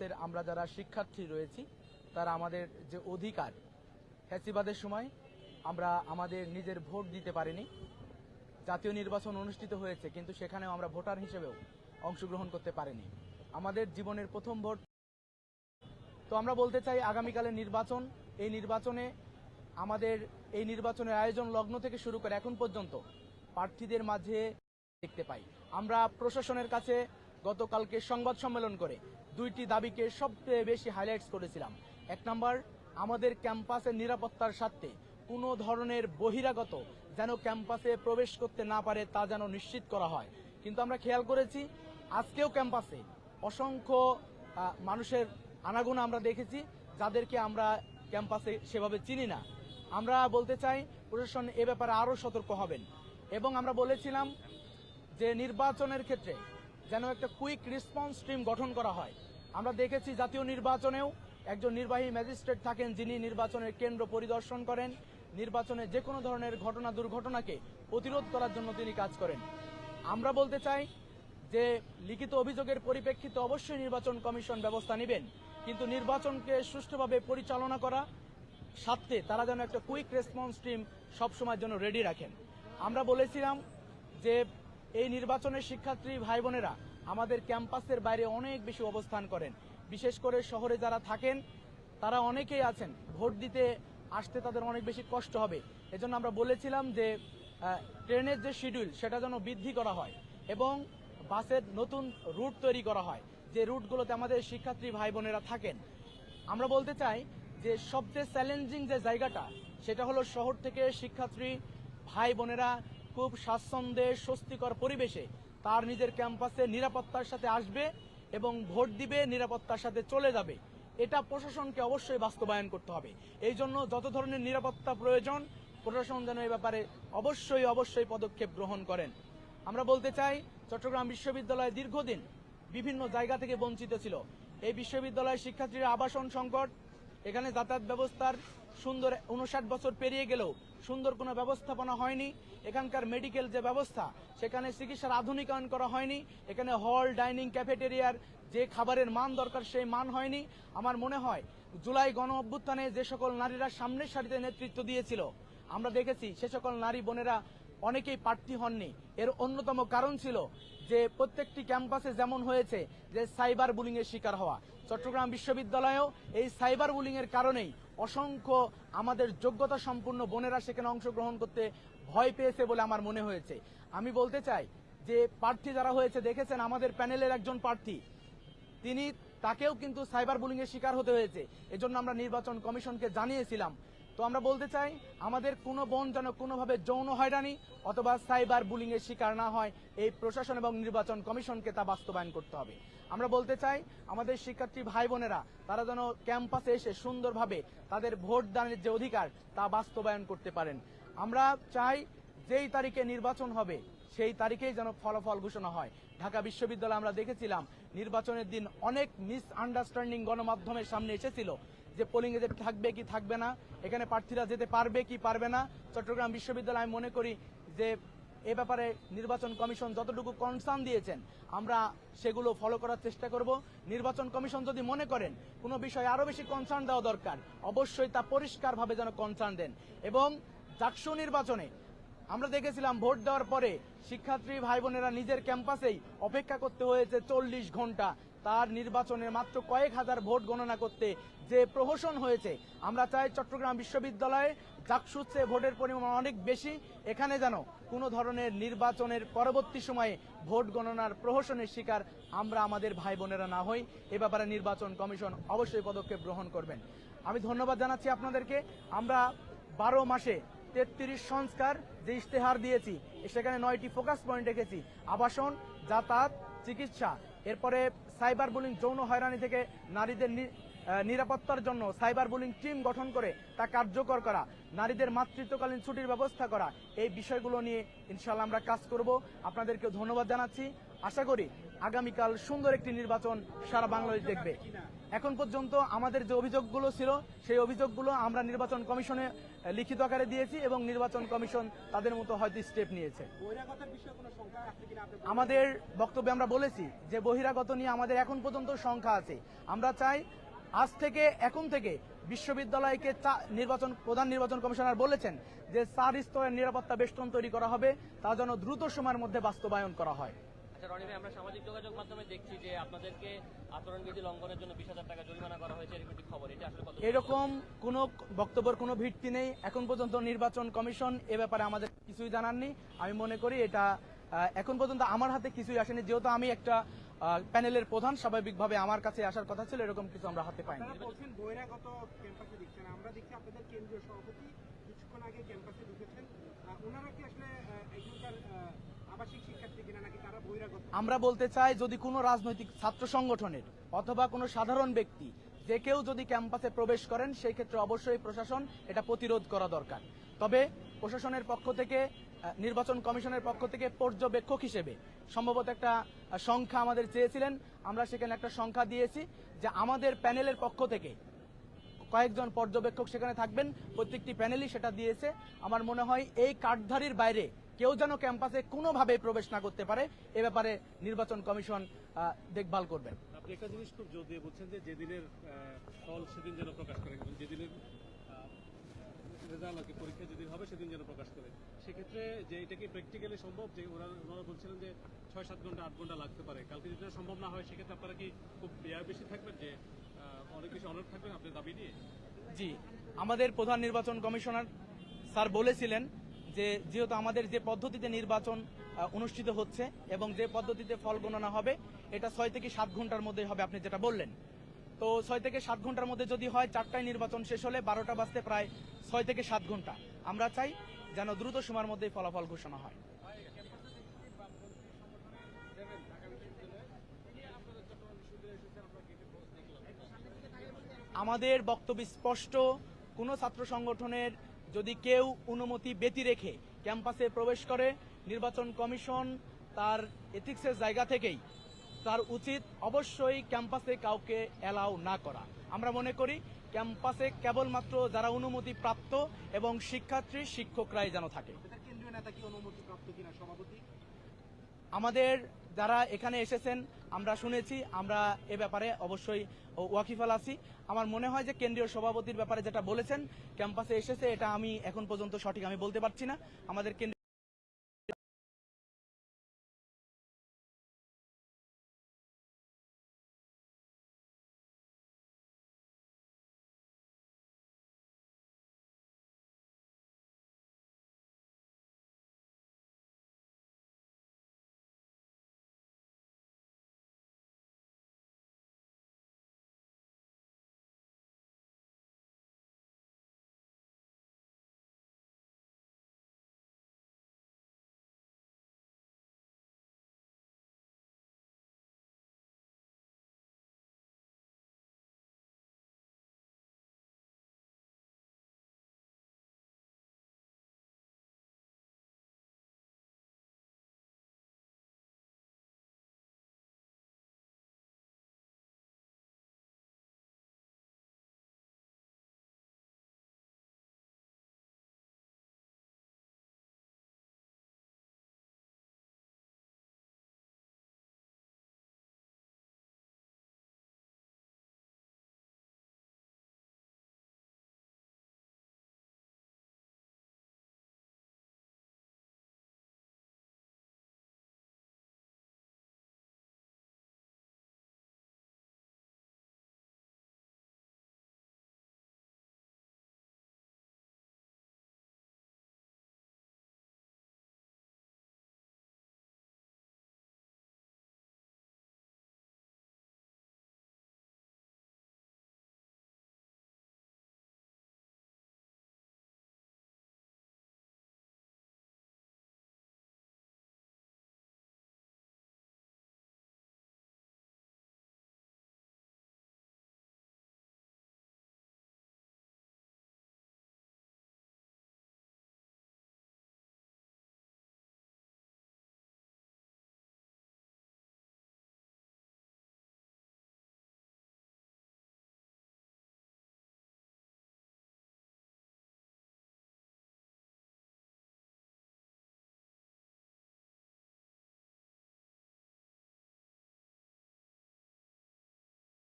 ক্যাম্পাসের আমরা যারা শিক্ষার্থী রয়েছি, তারা আমাদের যে অধিকার, ফ্যাসিবাদের সময় আমরা আমাদের নিজের ভোট দিতে পারিনি। জাতীয় নির্বাচন অনুষ্ঠিত হয়েছে, কিন্তু সেখানেও আমরা ভোটার হিসেবেও অংশগ্রহণ করতে পারিনি। আমাদের জীবনের প্রথম ভোট। তো আমরা বলতে চাই, আগামীকালের নির্বাচন, এই নির্বাচনে আমাদের, এই নির্বাচনের আয়োজন লগ্ন থেকে শুরু করে এখন পর্যন্ত প্রার্থীদের মাঝে দেখতে পাই। আমরা প্রশাসনের কাছে গতকালকে সংবাদ সম্মেলন করে দুইটি দাবিকে সবচেয়ে বেশি হাইলাইটস করেছিলাম। এক নম্বর, আমাদের ক্যাম্পাসের নিরাপত্তার স্বার্থে কোনো ধরনের বহিরাগত যেন ক্যাম্পাসে প্রবেশ করতে না পারে তা যেন নিশ্চিত করা হয়। কিন্তু আমরা খেয়াল করেছি, আজকেও ক্যাম্পাসে অসংখ্য মানুষের আনাগোনা আমরা দেখেছি, যাদেরকে আমরা ক্যাম্পাসে সেভাবে চিনি না। আমরা বলতে চাই, প্রশাসন এ ব্যাপারে আরও সতর্ক হবেন। এবং আমরা বলেছিলাম যে নির্বাচনের ক্ষেত্রে যেন একটা কুইক রেসপন্স টিম গঠন করা হয়। আমরা দেখেছি জাতীয় নির্বাচনেও একজন নির্বাহী ম্যাজিস্ট্রেট থাকেন যিনি নির্বাচনের কেন্দ্র পরিদর্শন করেন। নির্বাচনে যে কোনো ধরনের ঘটনা, দুর্ঘটনাকে প্রতিরোধ করার জন্য তিনি কাজ করেন। আমরা বলতে চাই যে, লিখিত অভিযোগের পরিপ্রেক্ষিতে অবশ্যই নির্বাচন কমিশন ব্যবস্থা নেবেন। কিন্তু নির্বাচনকে সুষ্ঠুভাবে পরিচালনা করা সাথে তারা যেন একটা কুইক রেসপন্স টিম সবসময়ের জন্য রেডি রাখেন। আমরা বলেছিলাম যে এই নির্বাচনের শিক্ষার্থী ভাই বোনেরা আমাদের ক্যাম্পাসের বাইরে অনেক বেশি অবস্থান করেন। বিশেষ করে শহরে যারা থাকেন, তারা অনেকেই আছেন। ভোট দিতে আসতে তাদের অনেক বেশি কষ্ট হবে। এজন্য আমরা বলেছিলাম যে ট্রেনের যে শিডিউল, সেটা যেন বৃদ্ধি করা হয় এবং বাসের নতুন রুট তৈরি করা হয়, যে রুটগুলোতে আমাদের শিক্ষার্থী ভাই বোনেরা থাকেন। আমরা বলতে চাই যে, সবচেয়ে চ্যালেঞ্জিং যে জায়গাটা, সেটা হলো শহর থেকে শিক্ষার্থী ভাই বোনেরা খুব স্বাচ্ছন্দ্যে, স্বস্তিকর পরিবেশে তার নিজের ক্যাম্পাসে নিরাপত্তার সাথে আসবে এবং ভোট দিবে, নিরাপত্তার সাথে চলে যাবে। এটা প্রশাসনকে অবশ্যই বাস্তবায়ন করতে হবে। এই জন্য যত ধরনের নিরাপত্তা প্রয়োজন, প্রশাসন যেন এই ব্যাপারে অবশ্যই অবশ্যই পদক্ষেপ গ্রহণ করেন। আমরা বলতে চাই, চট্টগ্রাম বিশ্ববিদ্যালয় দীর্ঘদিন বিভিন্ন জায়গা থেকে বঞ্চিত ছিল। এই বিশ্ববিদ্যালয়ের শিক্ষার্থীরা আবাসন সংকট এখানে যাতায়াত ব্যবস্থার সুন্দর উনষাট বছর পেরিয়ে গেলেও সুন্দর কোনো ব্যবস্থাপনা হয়নি। এখানকার মেডিকেল যে ব্যবস্থা, সেখানে চিকিৎসার আধুনিকায়ন করা হয়নি। এখানে হল ডাইনিং ক্যাফেটেরিয়ার যে খাবারের মান দরকার, সেই মান হয়নি। আমার মনে হয় জুলাই গণ অভ্যুত্থানে যে সকল নারীরা সামনের সারিতে নেতৃত্ব দিয়েছিল, আমরা দেখেছি সে সকল নারী বোনেরা অনেকেই প্রার্থী হননি। এর অন্যতম কারণ ছিল যে প্রত্যেকটি ক্যাম্পাসে যেমন হয়েছে যে সাইবার বুলিং এর শিকার হওয়া চট্টগ্রাম বিশ্ববিদ্যালয়েও এই সাইবার বুলিং এর কারণেই অসংখ্য আমাদের যোগ্যতা সম্পূর্ণ বোনেরা সেখানে অংশগ্রহণ করতে ভয় পেয়েছে বলে আমার মনে হয়েছে। আমি বলতে চাই যে প্রার্থী যারা হয়েছে, দেখেছেন আমাদের প্যানেলের একজন প্রার্থী, তিনি তাকেও কিন্তু সাইবার বুলিং এর শিকার হতে হয়েছে। এজন্য আমরা নির্বাচন কমিশনকে জানিয়েছিলাম তো আমরা বলতে চাই, আমাদের কোনো বোন যেন কোনোভাবে যৌন হয়রানি অথবা সাইবার বুলিং এর শিকার না হয়, এই প্রশাসন এবং নির্বাচন কমিশনকে তা বাস্তবায়ন করতে হবে। আমরা বলতে চাই, আমাদের শিক্ষার্থী ভাই বোনেরা তারা যেন ক্যাম্পাসে এসে সুন্দরভাবে তাদের ভোট দানের যে অধিকার, তা বাস্তবায়ন করতে পারেন। আমরা চাই, যেই তারিখে নির্বাচন হবে, সেই তারিখেই যেন ফলাফল ঘোষণা হয়। ঢাকা বিশ্ববিদ্যালয়ে আমরা দেখেছিলাম, নির্বাচনের দিন অনেক মিস আন্ডারস্ট্যান্ডিং গণমাধ্যমের সামনে এসেছিল। যে পোলিং এজেন্ট থাকবে কি থাকবে না, এখানে প্রার্থীরা যেতে পারবে কি পারবে না, চট্টগ্রাম বিশ্ববিদ্যালয় আমি মনে করি যে এ ব্যাপারে নির্বাচন কমিশন যতটুকু কনসার্ন দিয়েছেন, আমরা সেগুলো ফলো করার চেষ্টা করব। নির্বাচন কমিশন যদি মনে করেন কোনো বিষয়ে আরও বেশি কনসার্ন দেওয়া দরকার, অবশ্যই তা পরিষ্কারভাবে যেন কনসার্ন দেন। এবং জাকসু নির্বাচনে আমরা দেখেছিলাম ভোট দেওয়ার পরে শিক্ষার্থী ভাই বোনেরা নিজের ক্যাম্পাসেই অপেক্ষা করতে হয়েছে চল্লিশ ঘণ্টা। তার নির্বাচনের মাত্র কয়েক হাজার ভোট গণনা করতে যে প্রহসন হয়েছে, আমরা চাই চট্টগ্রাম বিশ্ববিদ্যালয়ে জাকসুচ্ছে ভোটের পরিমাণ অনেক বেশি। এখানে যেন কোনো ধরনের নির্বাচনের পরবর্তী সময়ে ভোট গণনার প্রহসনের শিকার আমরা আমাদের ভাই বোনেরা না হই, এ ব্যাপারে নির্বাচন কমিশন অবশ্যই পদক্ষেপ গ্রহণ করবেন। আমি ধন্যবাদ জানাচ্ছি আপনাদেরকে। আমরা বারো মাসে তেত্রিশ সংস্কার যে ইশতেহার দিয়েছি, সেখানে নয়টি ফোকাস পয়েন্ট রেখেছি। আবাসন, যাতায়াত, চিকিৎসা, এরপরে সাইবার বুলিং, যৌন হয়রানি থেকে নারীদের নিরাপত্তার জন্য সাইবার বুলিং টিম গঠন করে তা কার্যকর করা, নারীদের মাতৃত্বকালীন ছুটির ব্যবস্থা করা, এই বিষয়গুলো নিয়ে ইনশাল্লাহ আমরা কাজ করব। আপনাদেরকে ধন্যবাদ জানাচ্ছি। আশা করি আগামীকাল সুন্দর একটি নির্বাচন সারা বাংলাদেশ দেখবে। এখন পর্যন্ত আমাদের যে অভিযোগগুলো ছিল, সেই অভিযোগগুলো আমরা নির্বাচন কমিশনে লিখিত আকারে দিয়েছি এবং নির্বাচন কমিশন তাদের মতো হয়তো স্টেপ নিয়েছে। আমাদের বক্তব্যে আমরা বলেছি যে বহিরাগত নিয়ে আমাদের এখন পর্যন্ত সংখ্যা আছে। আমরা চাই আজ থেকে এখন থেকে বিশ্ববিদ্যালয়কে নির্বাচন প্রধান নির্বাচন কমিশনার বলেছেন যে চার স্তরের নিরাপত্তা বেষ্টন তৈরি করা হবে তা যেন দ্রুত সময়ের মধ্যে বাস্তবায়ন করা হয়। আচ্ছা রনি ভাই আমরা সামাজিক যোগাযোগ মাধ্যমে দেখছি যে আপনাদেরকে আচরণবিধি লঙ্ঘনের জন্য বিশ হাজার টাকা জরিমানা করা হয়েছে এরকম একটি খবর এটা আসলে এরকম কোনো বক্তব্যের কোনো ভিত্তি নেই। এখন পর্যন্ত নির্বাচন কমিশন এ ব্যাপারে আমাদের কিছুই জানাননি। আমি মনে করি এটা এখন পর্যন্ত আমার হাতে কিছুই আসেনি। যেহেতু আমি একটা প্যানেলের প্রধান স্বাভাবিকভাবে আমার কাছে আসার কথা ছিল এরকম কিছু আমরা হাতে পাইনি। আমরা দেখছি আপনাদের কেন্দ্রীয় সভাপতি কিছুক্ষণ আগে ক্যাম্পাসে ঢুকেছেন। ওনারা কি আসলে এখানকার আহ, আবাসিক শিক্ষার্থী কিনা নাকি তারা বহিরাগত? আমরা বলতে চাই যদি কোনো রাজনৈতিক ছাত্র সংগঠনের অথবা কোনো সাধারণ ব্যক্তি যে কেউ যদি ক্যাম্পাসে প্রবেশ করেন সেই ক্ষেত্রে অবশ্যই প্রশাসন এটা প্রতিরোধ করা দরকার। তবে প্রশাসনের পক্ষ থেকে নির্বাচন কমিশনের পক্ষ থেকে পর্যবেক্ষক হিসেবে সম্ভবত একটা সংখ্যা আমাদের চেয়েছিলেন। আমরা সেখানে একটা সংখ্যা দিয়েছি যে আমাদের প্যানেলের পক্ষ থেকে কয়েকজন পর্যবেক্ষক সেখানে থাকবেন। প্রত্যেকটি প্যানেলই সেটা দিয়েছে। আমার মনে হয় এই কাঠধারীর বাইরে কেউ যেন ক্যাম্পাসে কোনোভাবে প্রবেশ না করতে পারে। এ ব্যাপারে নির্বাচন কমিশন দেখভাল করবেন। একটা জিনিস খুব জোর দিয়ে বলছেন যে যেদিনের ফল সেদিন যেন প্রকাশ যেদিনের রেজাল্ট আর পরীক্ষা যেদিন হবে, সেদিন যেন প্রকাশ করে। সেক্ষেত্রে যে এটা কি প্র্যাকটিক্যালি সম্ভব? যে ওরা, ওনারা বলছিলেন যে ছয় সাত ঘণ্টা, আট ঘণ্টা লাগতে পারে। কালকে যদি সম্ভব না হয়, সেক্ষেত্রে আপনারা কি খুব বেয়ার বেশি থাকবেন যে অনেক বেশি থাকবেন আপনার দাবি নিয়ে? জি। আমাদের প্রধান নির্বাচন কমিশনার স্যার বলেছিলেন যে, যেহেতু আমাদের যে পদ্ধতিতে নির্বাচন অনুষ্ঠিত হচ্ছে এবং যে পদ্ধতিতে ফল গণনা হবে, এটা ছয় থেকে সাত ঘণ্টার মধ্যে হবে, আপনি যেটা বললেন। তো ছয় থেকে সাত ঘণ্টার মধ্যে যদি হয়, চারটায় নির্বাচন শেষ হলে বারোটা বাজতে প্রায় ছয় থেকে সাত ঘণ্টা। আমরা চাই যেন দ্রুত সময়ের মধ্যেই ফলাফল ঘোষণা হয়। আমাদের বক্তব্য স্পষ্ট। কোনো ছাত্র সংগঠনের যদি কেউ অনুমতি ব্যতি রেখে ক্যাম্পাসে প্রবেশ করে, নির্বাচন কমিশন তার এথিক্সের জায়গা থেকেই তার উচিত অবশ্যই ক্যাম্পাসে কাউকে অ্যালাউ না করা। আমরা মনে করি ক্যাম্পাসে কেবলমাত্র যারা অনুমতি প্রাপ্ত এবং শিক্ষার্থী শিক্ষকরাই যেন থাকে। কেন্দ্রীয় নেতা কি অনুমতি প্রাপ্ত কিনা সভাপতি? আমাদের যারা এখানে এসেছেন আমরা শুনেছি আমরা এ ব্যাপারে অবশ্যই ওয়াকিফাল আছি। আমার মনে হয় যে কেন্দ্রীয় সভাপতির ব্যাপারে যেটা বলেছেন ক্যাম্পাসে এসেছে এটা আমি এখন পর্যন্ত সঠিক আমি বলতে পারছি না। আমাদের কেন্দ্রীয়